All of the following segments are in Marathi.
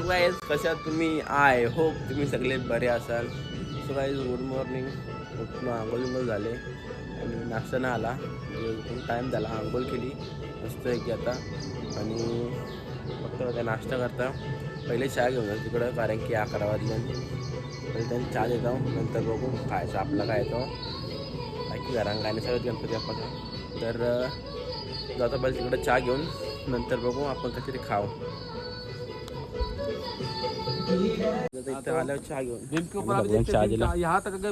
सो गाईज कशा तुम्ही? आय होप तुम्ही सगळे बरे असाल. सो गाईज गुड मॉर्निंग उठून आंघोळ झाले. आणि नाश्ता नाही आला. म्हणजे टाईम झाला. आंघोळ केली. मस्त आहे की आता. आणि फक्त आता नाश्ता करता. पहिले चहा घेऊन जा तिकडं कारण की अकरा वाजले. पहिले त्यांनी चहा देतो. नंतर बघू खायचं आपला काय येतो बाकी घरा गाणे सगळं गणपती आपण तर जाता जातो पहिले तिकडं चहा घेऊन. नंतर बघू आपण काहीतरी खाऊ.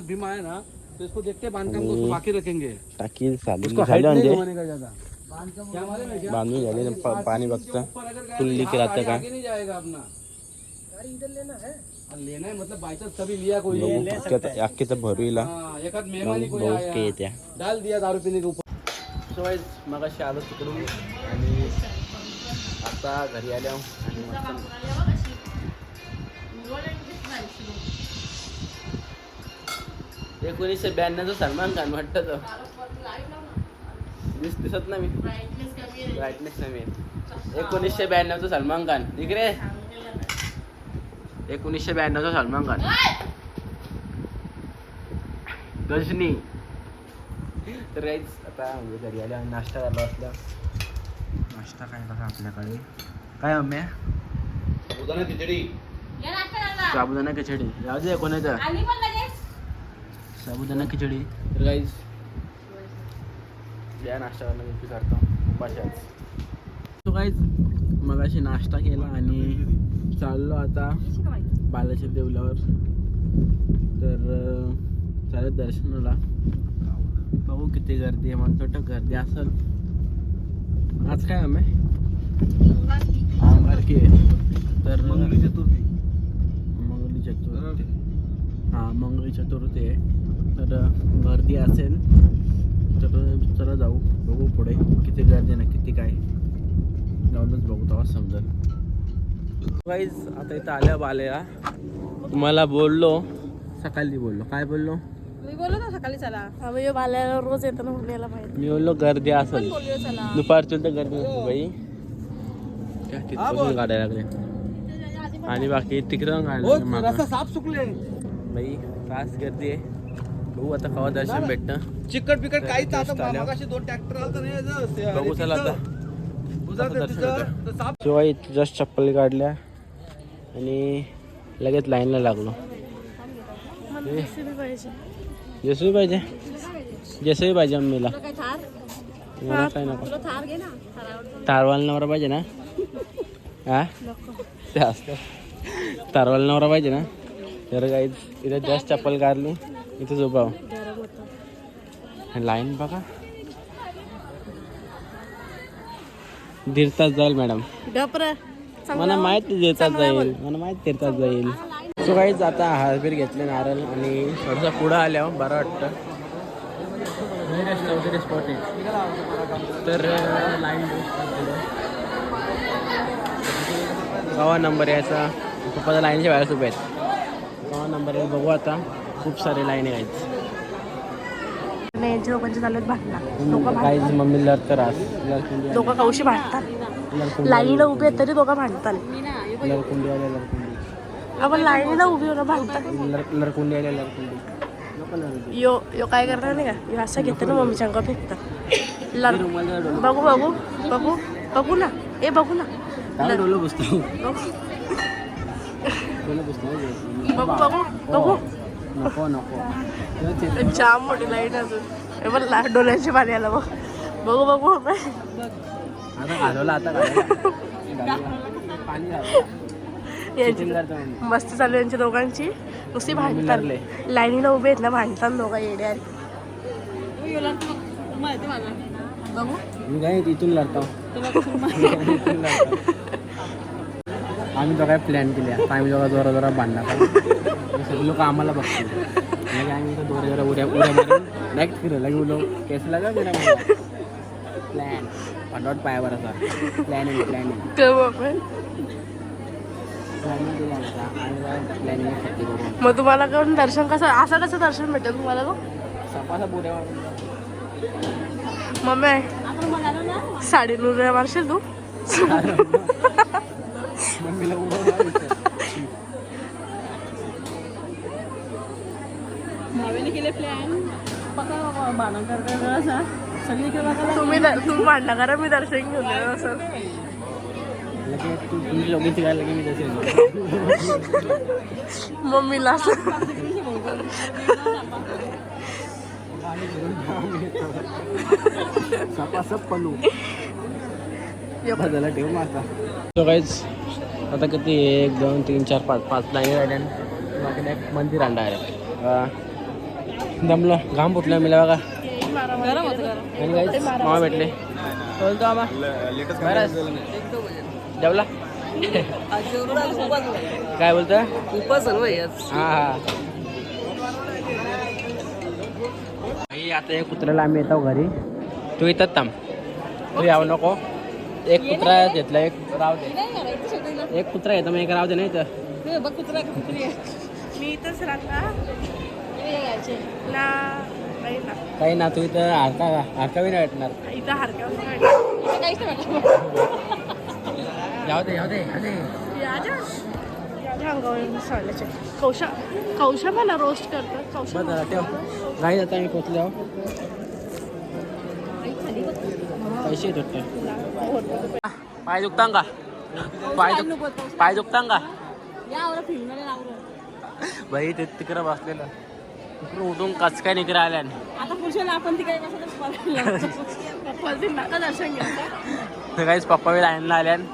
भीम आए ना तो इसको देखते हैं के बाकी रखेंगे। टाकी उसको बांधून झाली पाणी बघतं राहतं का लेना है। लेना है मतलब बाई चांस कभी लिया कोई। अख्खी तर भरूला आया। येत्या डाल दिया दारू पीने के ऊपर। सो वाईज मग अशी आलो तिकडून. आणि आता घरी आल्या आणि मस्त. एकोणीसशे ब्याण्णवचं सलमान खान वाटतं तो. दिस दिसत ना मी. ब्राईटनेस नाही मी एकोणीसशे ब्याण्णवचं सलमान खान. इकडे एकोणीसशे ब्याण्णवचं सलमान खान. गजनी. तर काहीच आता म्हणजे घरी आल्या नाश्ता झाला असला नाश्ता काय बघा आपल्याकडे. काय अम्म्या? साबुदाणा खिचडी. जाऊ दे कोणाचं. साबुदाणा खिचडी. तर काहीच या नाश्ता करणं मी करतो उपाशाच तो काहीच मगाशी नाश्ता केला आणि चाललो आता बालाच्या देवलावर. तर अं, चालेल दर्शनाला. बघू किती गर्दी आहे मला वाटतं गर्दी असेल. आज काय आम्ही अंगारकी आहे तर मंगली चतुर्थी मंगली चतुर्थी हां मंगली चतुर्थी आहे. तर गर्दी असेल तर चला जाऊ. बघू पुढे किती गर्दी आहे ना किती काय. जाऊनच बघू तेव्हा समजेल. गाईज आता इथं आल्या बालेला तुम्हाला बोललो. सकाळी बोललो. काय बोललो? मी बोललो ना सकाळी चला. अवयव आल्याला रोज येतो ना म्हणून मी बोललो गर्दी असेल. बोललो चला. दुपारची तर गर्दी नसते बाई. त्या तिथपासून गाड्या लागल्या आणि बाकी तिकडं गाड्या. रास्ता साफ सुकले. बाई तास गर्दी आहे. बघू आता कवा दर्शन भेटतं. चिकट बिकट काहीच आता. मगाशी दोन ट्रॅक्टर बघू चला आता. जस्ट चप्पल काढल्या आणि लगेच लाईनला लागलो. रेसिपी पाहिजे. जसंही पाहिजे? जसंही पाहिजे अम्मीला तुला काय थार? मला काय नको. तुला थार घे ना. थार आवडतो. तारवाल नवरा पाहिजे ना? हा? ते असतं तारवाल नवरा पाहिजे ना? तर काही इथे जस्ट चप्पल. गरम होतं आणि लाईन बघा. दीड तास जाईल मॅडम मला माहीत दीड तास जाईल. मला माहीत दीड तास जाईल. सो काहीच आता हारबीर घेतले नारळ आणि थोडंसं पुढं आल्यावर बरं वाटतं. वगैरे स्पॉट आहे तर लाईन कवा नंबर यायचा. पप्पाचा लाईनच्या वेळेस उभे आहेत. नंबर आहे बघू आता. खूप सारे लाईन आहेत. लोकांचे चालू आहेत भांडणं. दोघं काहीच मम्मी लढतं राहत लडकुंडी दोघं कौशी भांडतात? लाईनीला उभी आहेत तरी दोघं भांडतात. आपण लाईनीला उभी होणं भांडतात. लड- लडकुंडी आल्या लडकुंडी. नको लडकुंडी. यो यो काय करणार नाही का? यो असं घेतं ना मम्मीच्या अंगावर फेकतं. लढ रुमाल डोलं- बघू बघू बघू बघू ना. ए बघू ना. बसतो डोलं बसतो बघू बघू बघू. नको नको जाम मोठी लाइट अजून बघ ला डोळ्याची पाणी आलं बघ. बघू बघू. आता घालवलं आता. पाणी. मस्त चालू आहे यांची दोघांची. नुसती. भांडतात. लाईनीला उभे आहेत ना भांडतात दोघं येड्या बघू. मी काय इथून लढतो. आम्ही तो काय प्लॅन केले आता. आम्ही दोघा जोरा जोरा भांडणार. सगळे लोक आम्हाला बघतील. लगे आम्ही दोरा जोरा उड्या उड्या मारून डायरेक्ट फिरलं लगे उलो केस लागा उड्या प्लॅन पाठवत पायावर असा प्लॅनिंग प्लॅनिंग मग तुम्हाला कोण दर्शन कसं असं कसं दर्शन भेटेल तुम्हाला गं? सपासा मारून मम्मी साडी नूर मारशील तू? मम्मीला मावेने केले प्लॅन बघा बाणकर असा तुम्ही तू करा मी दर्शन घेऊन येणार असं. तुम्ही लोक मी दर्शन मम्मीला सपासप पलू. झाला ठेव माझा आता किती एक दोन तीन चार पाच. पाच लाईन राहिले बाकी एक मंदिर अंडा आहे. दमलं. घाम फुटलं मिला बघा. गरम आणि मामा भेटले. बोलतो आम्हा जेवला? काय बोलतो? उपास हा. हा आता एक कुत्र्याला आम्ही येतो घरी. तू इथंच थांब. तू यावं नको. एक कुत्रा घेतला एक राव दे. एक कुत्रा येतो मग एक राव दे नाही तर. बघ कुत्रा कुत्री मी इथंच राहता. ना नाही ना काही ना तू इथं हारका का हारका बी नाही भेटणार. इथं नाही जाऊ दे जाऊ दे कौशा कौशा मला रोस्ट करतात. कौशा गाई जाता मी पोचले. हो पैसे भेटतो पाय दुखतां का? पाय दुख पाय दुखतां का? बाई ते तिकडं बसलेलं. तिकडं उठून कच काय निकडे घ्यायचं तर काहीच पप्पा बी लाईनला आल्यान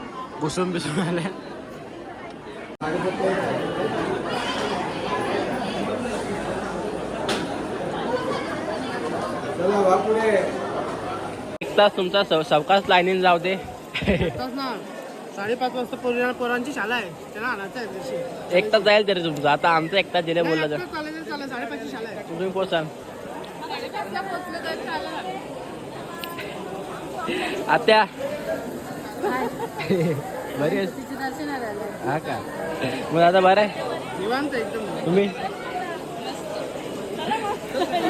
घुसून बिसून आल्या. एक तास तुमचा सव सावकाश लाईनीन जाऊ दे. साडेपाच वाजता पोरा पोरांची शाळा आहे. त्याला आणायचं आहे दिवशी एक तास जाईल तरी तुमचं. आता आमचं एक तास दिले बोललं तर. साडेपाचची शाळा आहे. तुम्ही पोचा आत्या. बरी हा का? मग आता बरं आहे? निवांत एकदम. तुम्ही?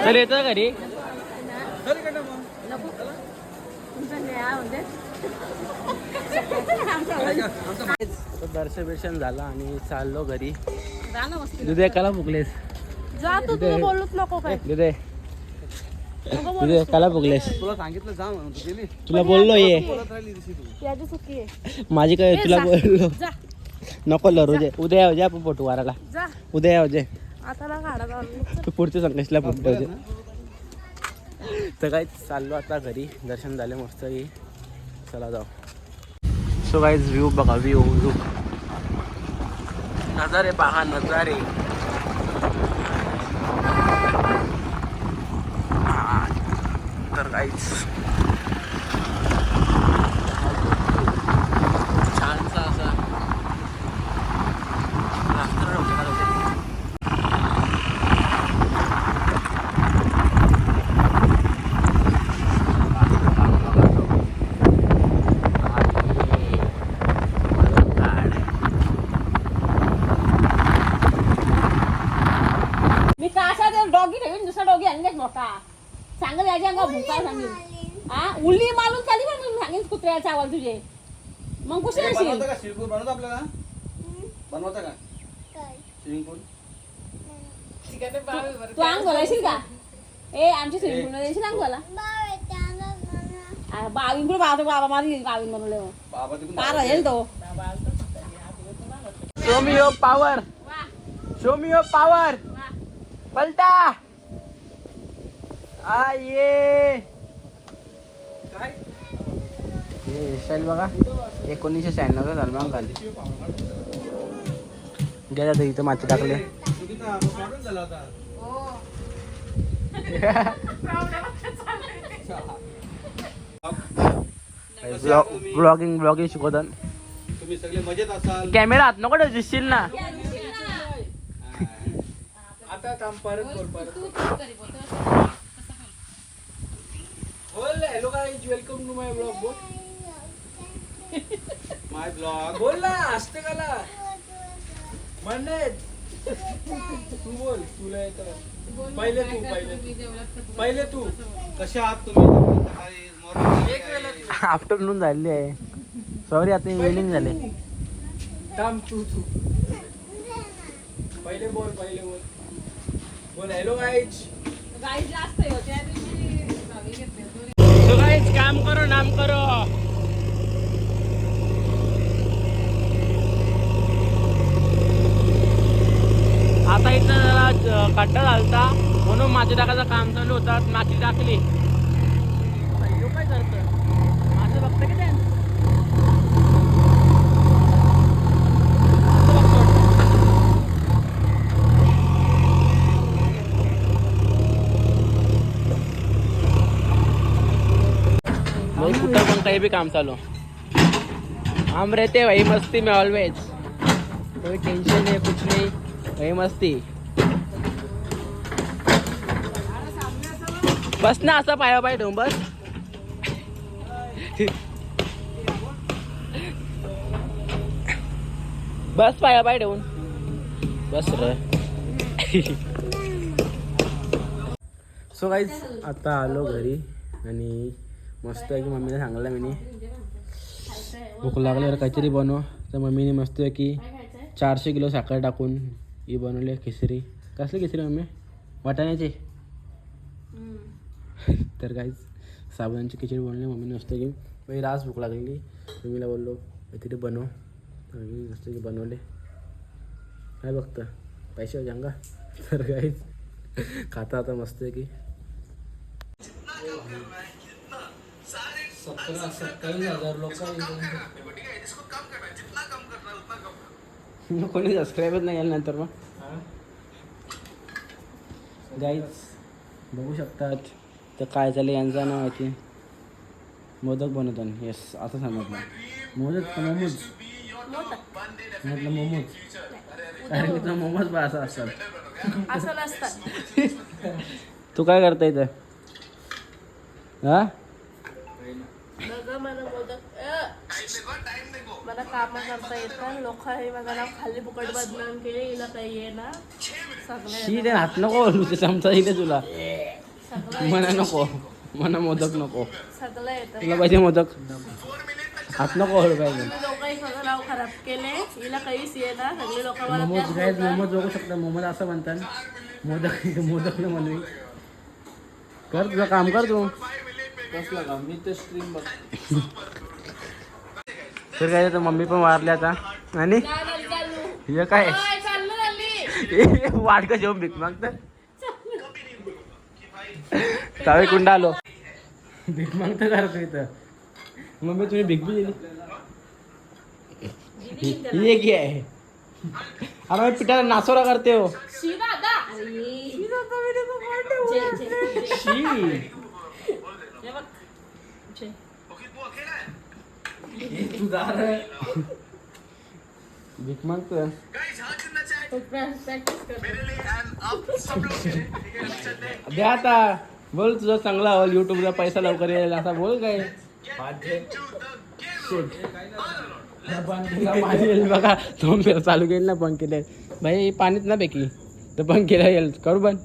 चल येतो घरी? दर्शन बिर्शन झालं आणि चाललो घरी. दुधे कला फुकलेस जा तू तुला बोलूच नको काय. दुधे. दुधे कला फुकलेस तुला सांगितलं जा म्हणून तू गेली. तुला बोललो ये. याची चुकी आहे. माझी काय तुला बोललो. नको लरू दे उद्या येऊ आपण फोटो मारायला जा. उद्या येऊ दे आता तू पुढच्या संकष्टीला दे तर काय चाललो आता घरी. दर्शन झाले मस्त की. चला जाऊ. सो गाईज व्ह्यू बघा व्ह्यू व्ह्यू नजारे पहा नजारे. तर काहीच मी का असा डॉगी ठेवीन दुसरा डॉगी आणले मोठा. सांगत याच्या अंगा भुका सांगेन. हा उल्ली मालून चाली पण मी सांगेन कुत्र्याचा आवाज तुझे. मग कुठे येशील का? स्विमिंग पूल बनवतो आपल्याला? बनवता का? स्विमिंग पूल तू अंग बोलायशील का? ए आमची स्विमिंग पूल येशील अंग बोला बावीन कुठे बाबा बाबा माझी बावीन बनवले पार राहील तो. Show me your power. Show me your power. पलटा. आ ये हे स्टाईल बघा. एकोणीसशे शहाण्णव सलमान खान. गेला तर इथं माती टाकले. ब्लॉगिंग ब्लॉगिंग शिकवतात. तुम्ही सगळे मजेत असाल कॅमेरा हात नको दिसशील ना. आता काम परत बोल परत बोल. Hello guys welcome to my blog बोल. माय ब्लॉग बोल ना असते काला म्हणणे. तू बोल तुला येतं. पहिले तू पहिले तू. पहिले तू. कसे आहात तुम्ही? एक आफ्टरनून झालेली आहे. सॉरी आता इव्हिनिंग झाले. थांब तू तू. पहिले बोल पहिले बोल. बोल हॅलो गाईज जास्त. त्या दिवशी गाईज काम करो नाम करो. आता इथं जरा खड्डा झालता म्हणून माती टाकायचं काम चालू होतं माती टाकली अय्यो, काय करतं माझं बघतं की ते? माझं बघतं वाटतं. भाई कुठं पण काही बी काम चालू। हम रहते वही मस्ती में ऑलवेज कोई टेंशन है कुछ नहीं वही मस्ती। बस ना असं पाया पाय ठेवून बस। बस पाया पाय ठेवून बस र। सो गाईज आता आलो घरी आणि मस्त आहे की मम्मीने सांगलं मी भूक लागल्यावर काहीतरी बनव. तर मम्मीने मस्त आहे की चारशे किलो साखर टाकून ही बनवली खिचडी. कसली खिचरी मम्मी? वाटाण्याची? तर काहीच साबुदाण्याची खिचडी बनवली. मम्मीने मस्त की मी रास भूक लागलेली मम्मीला बोललो काहीतरी बनव. मम्मी मस्त की बनवले. काय बघतं? पैसे जांगा तर काहीच खाता आता मस्त आहे की सतरा सत्तावीस हजार लोक कोणी सबस्क्राईबच नाही केलं नंतर मग. गाईज बघू शकतात तर काय झालं यांचं नाव माहिती मोदक बनवतात येस असं समजलं. मोदक का मोमोज. म्हटलं मोमोज. कारण की तो मोमोज बा असं असतात. तू काय करता इथं? हा बघा मला मोदक अ, मला काम करता येतं लोक हे माझं नाव खाली फुकट बदनाम केले हिला काही आहे ना. सगळे ते हात नको बोलू ते चमचा इथे तुला. मना नको मना मोदक नको. सगळं येतं. तुला पाहिजे मोदक? हात नको बोलू पाहिजे. तुम्ही लोक सगळं नाव खराब केले. हिला काहीच ये ना. सगळे लोक मला मोमोज त्याच काय बोलतात. मोमोज बघू शकता. मोमोज असं म्हणतात. मोदक मोदक न म्हणवी कर तुझं काम कर तू. कसलं काम? मी तर स्ट्रीम बघ तर काय तर मम्मी पण वारली आता. आणि? हे काय? वाट का जेवण भीक मागत? तावे कुंड आलो. भीक मागतं करतो इथं. मम्मी तुम्ही भीक बी दिली. ही एक ही आहे. अरे पिठाला नासोरा करते हो. शिवा आता जे, जे, जे. शी हे. भीक आता. बोल तुझं चांगला हवल युट्यूबला पैसा लवकर येईल असा बोल काय. पाणी येईल बघा दोन फेर चालू केलं ना पण केले भाई पाणीच ना पैकी. तर पण केलं येईल करू पण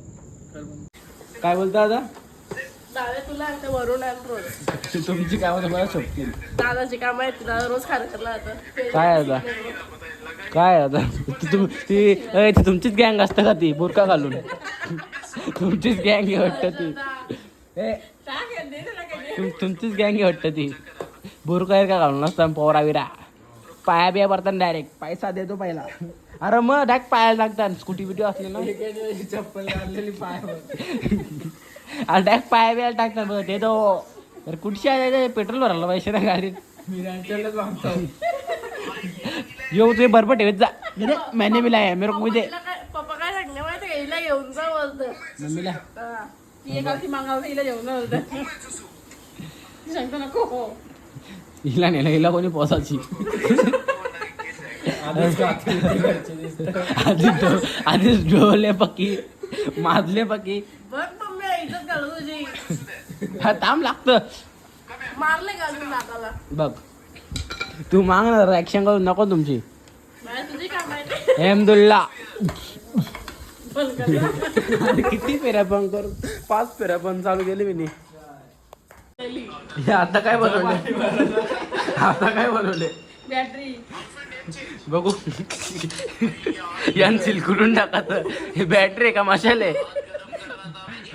काय बोलता आता दादा तुला आता वरून आण रोज. तुमची कामं तुम्हाला शोभतील. दादाची काम आहे तुला रोज आता काय आता? काय आता? ती तुम ती अय, ती तुमचीच गँग असतं का ती? बुरका घालून. तुमचीच गँग वाटतं ती. ए. तुम तुमचीच गँग आहे वाटतं ती. बुरका का घालून असतं पोरा बिरा. पाया बिया पडतात डायरेक्ट पैसा देतो पहिला. अरे मग डायरेक्ट पायाला लागतात. स्कूटी बिटी असली ना. चप्पल घाललेली पाय अरे डायरेक्ट पाया बिया टाकतात बघ देतो अरे कुठची आहे पेट्रोल भरायला पैसे ना गाडीत. यो तुझे बरोबर ठेवत जा. दे, मैंने मिला है मेरे को मुझे. हिला काय पप्पा काय सांगले माहिती का? हिला घेऊन जा बोलतो. मम्मीला. ती एक आलती मागावर हिला जेवण होतं ती सांगतो नको. हो हिला नेलं हिला कोणी पोसाची आधी डो- आधीच डोले पक्की माजले पक्की बघ तुझी हा ताम लागतं. मारले बघ. तू माग ना रॅक्शन करून नको तुमची. तुझी आहे कर. किती फेऱ्या पण कर. पाच फेऱ्या पण चालू केली मी नी. हे आता काय बनवले? आता काय बनवले? बॅटरी बघू. यान सिलकुलून टाकात हे बॅटरी आहे का मशाले पप्पाचे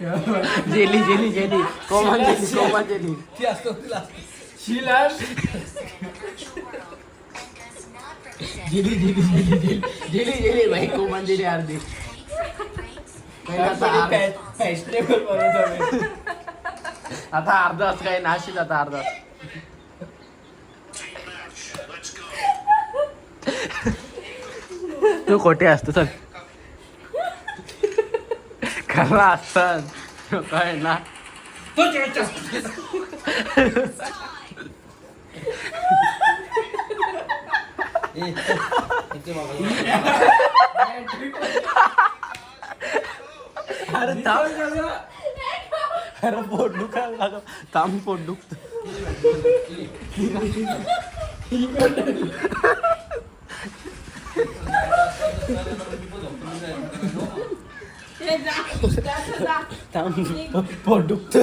jelly jelly jelly Komal jelly Komal jelly ती असतो तिला शिला jelly jelly jelly jelly jelly jelly भाई कोमल जेली अर्धी फॅशनेबल आता अर्धाच काय नाशिक आता अर्धाच तू खोटे असतो चल खरा असतात काय ना अरे थांब. अरे पोट दुखायला लागलं. थांब पोट दुखत. थांब पोट दुखत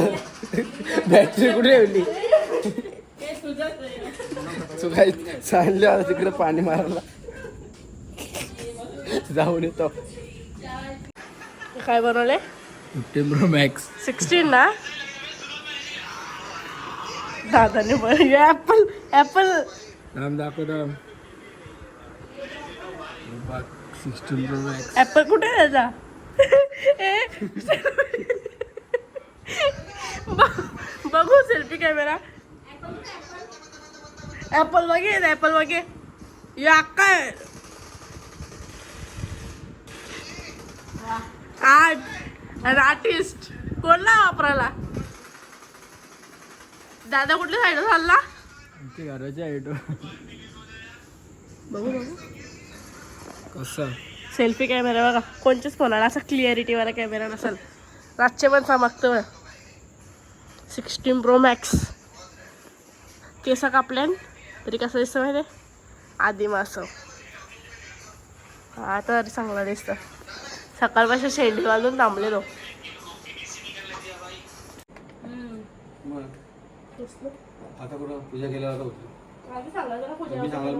बॅटरी कुठे ठेवली ते तुझंच आहे. तू काय सांगले आता तिकडे पाणी मारायला जाऊन येतो काय बनवले फिफ्टीन प्रो मॅक्स सिक्स्टीन ना दादाने बनवले ऍपल ऍपल नाम दाखवतो सिक्स्टीन प्रो मॅक्स ऍपल कुठे ब- बघू सेल्फी कॅमेरा ऍपल बघे ऍपल बघे या काय? आर्ट आर्टिस्ट कोणला वापरायला? दादा कुठल्या साईड चालला? घराच्या बघू बघू. कसं? सेल्फी कॅमेरा बघा. कोणच्याच फोनाला असा क्लिअरिटीवाला कॅमेरा नसेल. रातचे पण चमकतो सिक्स्टीन प्रो मॅक्स केसा कापल्यान तरी कसं दिसतं माहिती आहे आधी मासं. हा तर चांगला दिसतं. सकाळपासून शेंडी घालून थांबलेलो. आता कुठं पूजा आता होती. मी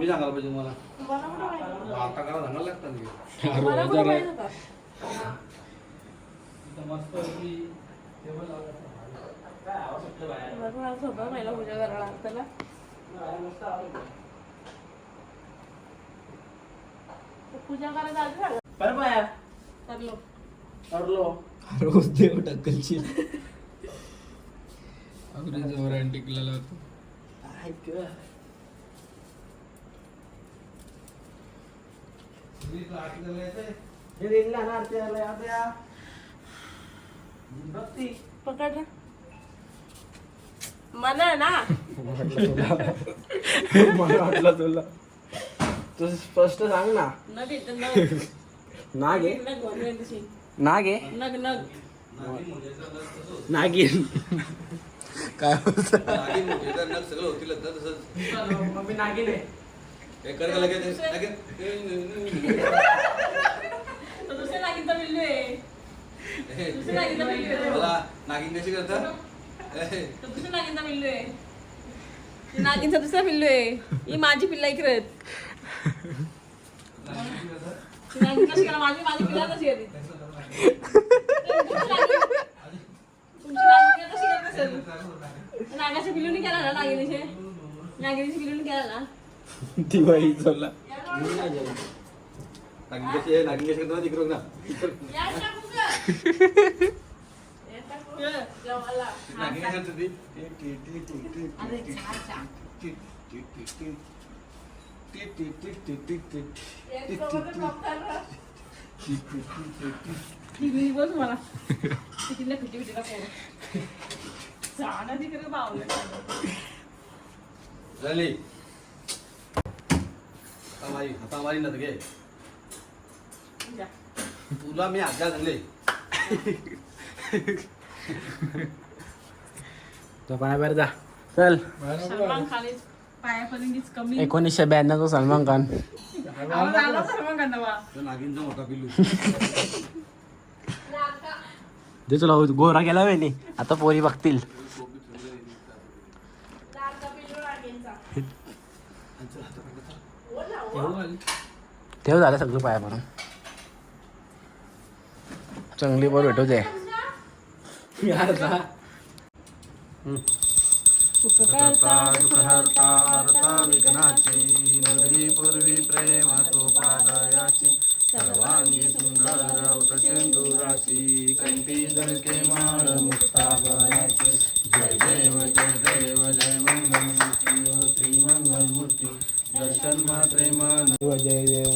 सांगायला पाहिजे मला. आता करा सांगायला अरे मस्त टेबल पूजा करायला ना. पूजा करायला देव टाकलची अगदी जवळ अँटिकला लावतो. पकड ना. मला ना. मला वाटलं तुला. तू स्पष्ट सांग ना. नग येतं, नग. नाग आहे? नग तशी. नाग आहे? नग नग. नागिन काय बोलतो? नागिन मोठी तर नग सगळं होतील ना तसंच. मम्मी नागिन आहे. हे कर लगेच नागिन तो दुसऱ्या नागिनचा पिल्लू आहे दुसऱ्या नागिनचा पिल्लू आहे मला नागिन कशी करतात तो दुसऱ्या नागिनचा पिल्लू आहे ती नागिनचा दुसरा पिल्लू आहे ही माझी पिल्ला इकडे आहेत. ती नागिन कशी करा माझी माझी पिल्ला कशी करते तुमची नागिन तुमची नागिन कशी करत असेल नागाच्या पिल्लूने केला ना नागिनीचे? नागिनीच्या पिल्लूने केला ना? दिवाळी चला झाली. आता मारी आता मारी ना घे जा. तुला मी आज्ञा झाले तो पाया बाहेर जा चल सलमान खान इज पायापर्यंत इज कमी एकोणीसशे ब्याण्णवचा सलमान खान आवाज आला सलमान खान नावा नागिनचा मोठा पिलू जे तुला गोरा गेला वेळी आता पोरी बघतील ठेव झालं सगळं पायापासून चांगली बरं भेटू दे विघ्नाची नगरी पूर्वी प्रेम तो पादयाची सर्वांगी सुंदर कंठी जळके माळ मुक्ता जय देव जय देव जय मंगल मूर्ती ओ श्री मंगल मूर्ती दर्शन मात्रे मन जय देव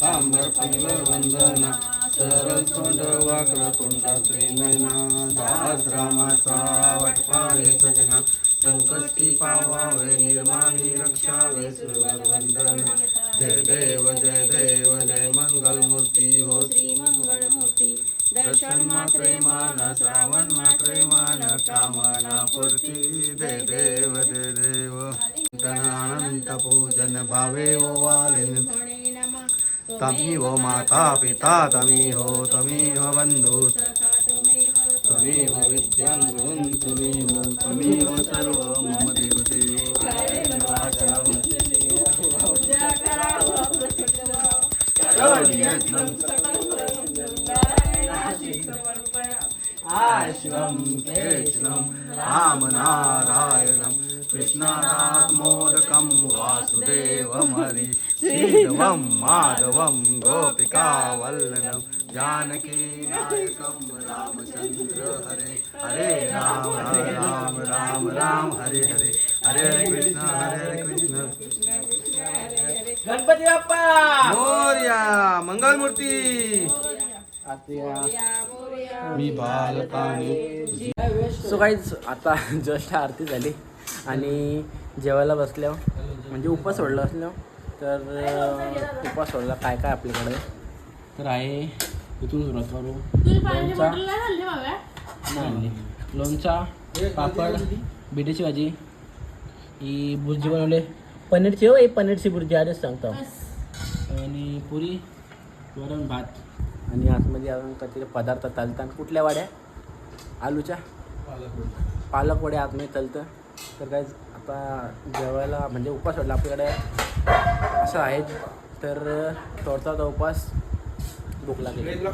तांबर परिवर वंदना। सरळ तोंड वाकड तोंडा त्रिनयना दास रामाचा वटपाळे सजना। संकष्टी पावावे निर्माणी रक्षावे सुरवर वंदना। जय देव जय देव जय मंगल मूर्ती हो श्री मूर्ती दर्शन मात्रे मान श्रावण मात्रे मान कामना पूर्ती। दे देव दे देव। पूजन भावे ओ वालिन तमी हो माता पिता तमी हो तमी हो बंधू तमी हो विद्यां गुरुं तुम्ही हो तुम्ही हो सर्व मम देवते शिवं कृष्णं रामनारायणं कृष्णरात्मोदकं वासुदेवं हरि। श्रीधवं माधवं गोपिकावल्लभं जानकीनायकं रामचन्द्र हरे। हरे राम हरे राम राम राम हरे हरे। हरे कृष्ण हरे हरे कृष्ण। गणपती बाप्पा! मोर्या मंगलमूर्ती। मी बालकाने सो काहीच आता जस्ट आरती झाली. आणि जेवायला बसल्यावर म्हणजे उपास सोडला असल्यावर तर उपास सोडला. काय काय आपल्याकडे? तर आहे इथून सुरुवात करू. लोणचा. लोणचा पापड बिड्याची भाजी ही भुर्जी बनवली. पनीरची हो ही पनीरची भुर्जी आधीच सांगतो. आणि पुरी वरण भात. आणि आतमध्ये अजून काहीतरी पदार्थ तलतात कुठल्या वाड्या? आलूच्या? पालक वडे आतमध्ये तलतं तर काय आता जेवायला म्हणजे उपास वाटला. आपल्याकडे असं आहे तर तोडता उपास भूक लागेल.